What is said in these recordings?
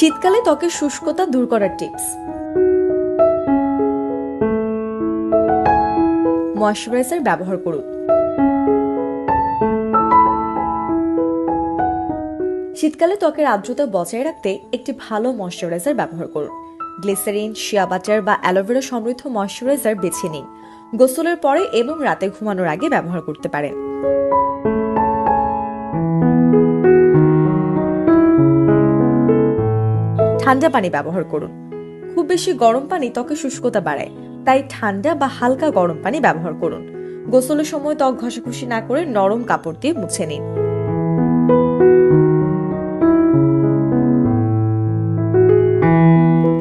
শীতকালে ত্বকের শুষ্কতা দূর করার টিপস। ময়শ্চারাইজার ব্যবহার করুন। শীতকালে ত্বকের আর্দ্রতা বজায় রাখতে একটি ভালো ময়শ্চারাইজার ব্যবহার করুন। গ্লিসারিন, শিয়া বাটার বা অ্যালোভেরা সমৃদ্ধ ময়শ্চারাইজার বেছে নিন। গোসলের পরে এবং রাতে ঘুমানোর আগে ব্যবহার করতে পারেন। ঠান্ডা পানি ব্যবহার করুন। খুব বেশি গরম পানি ত্বকে শুষ্কতা বাড়ায়, তাই ঠান্ডা বা হালকা গরম পানি ব্যবহার করুন। গোসলের সময় ত্বক ঘষাঘষি না করে নরম কাপড় দিয়ে মুছে নিন।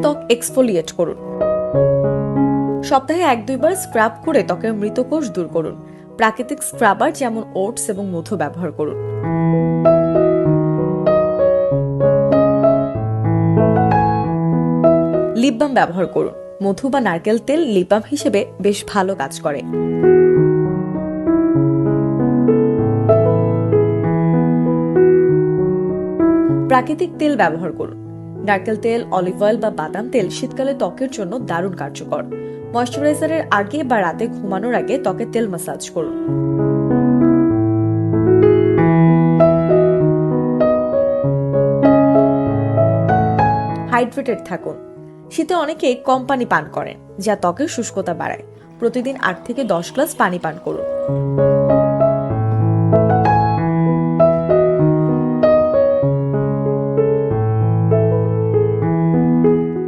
ত্বক এক্সফোলিয়েট করুন। সপ্তাহে এক দুইবার স্ক্রাব করে ত্বকের মৃত কোষ দূর করুন। প্রাকৃতিক স্ক্রাবার যেমন ওটস এবং মধু ব্যবহার করুন। লিপ বাম ব্যবহার করুন। মধু বা নারকেল তেল লিপ বাম হিসেবে বেশ ভালো কাজ করে। প্রাকৃতিক তেল ব্যবহার করুন। নারকেল তেল, অলিভ অয়েল বা বাদাম তেল শীতকালে ত্বকের জন্য দারুণ কার্যকর। ময়শ্চারাইজারের আগে বা রাতে ঘুমানোর আগে ত্বকে তেল মাসাজ করুন। হাইড্রেটেড থাকুন। শীতে অনেকে কম পানি পান করেন, যা ত্বকের শুষ্কতা বাড়ায়। প্রতিদিন আট থেকে দশ গ্লাস পানি পান করুন।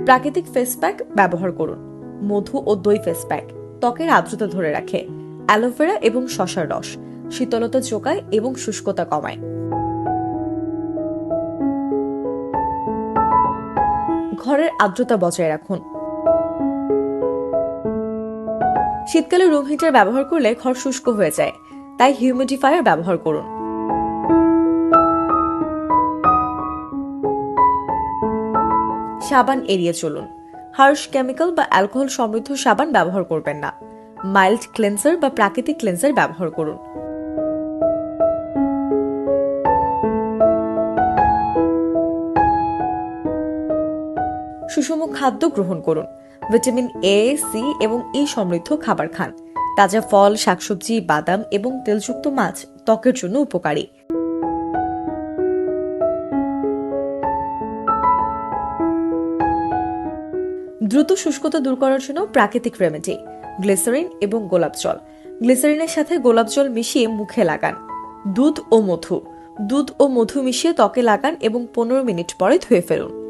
প্রাকৃতিক ফেস প্যাক ব্যবহার করুন। মধু ও দই ফেস প্যাক ত্বকের আর্দ্রতা ধরে রাখে। অ্যালোভেরা এবং শশার রস শীতলতা চোকায় এবং শুষ্কতা কমায়। ঘরের আর্দ্রতা বজায় রাখুন। শীতকালে রুম হিটার ব্যবহার করলে ঘর শুষ্ক হয়ে যায়, তাই হিউমিডিফায়ার ব্যবহার করুন। সাবান এড়িয়ে চলুন। হার্শ কেমিক্যাল বা অ্যালকোহল সমৃদ্ধ সাবান ব্যবহার করবেন না। মাইল্ড ক্লেন্সার বা প্রাকৃতিক ক্লেন্সার ব্যবহার করুন। সুষম খাদ্য গ্রহণ করুন। ভিটামিন এ সি এবং ই সমৃদ্ধ খাবার খান। তাজা ফল, শাকসবজি, বাদাম এবং তেলযুক্ত মাছ ত্বকের জন্য উপকারী। দ্রুত শুষ্কতা দূর করার জন্য প্রাকৃতিক রেমেডি গ্লিসারিন এবং গোলাপ জল। গ্লিসারিনের সাথে গোলাপ জল মিশিয়ে মুখে লাগান। দুধ ও মধু। দুধ ও মধু মিশিয়ে ত্বকে লাগান এবং পনেরো মিনিট পরে ধুয়ে ফেলুন।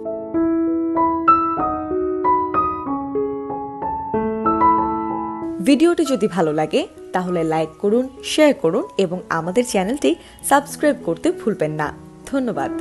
ভিডিওটি যদি ভালো লাগে, তাহলে লাইক করুন, শেয়ার করুন এবং আমাদের চ্যানেলটি সাবস্ক্রাইব করতে ভুলবেন না। ধন্যবাদ।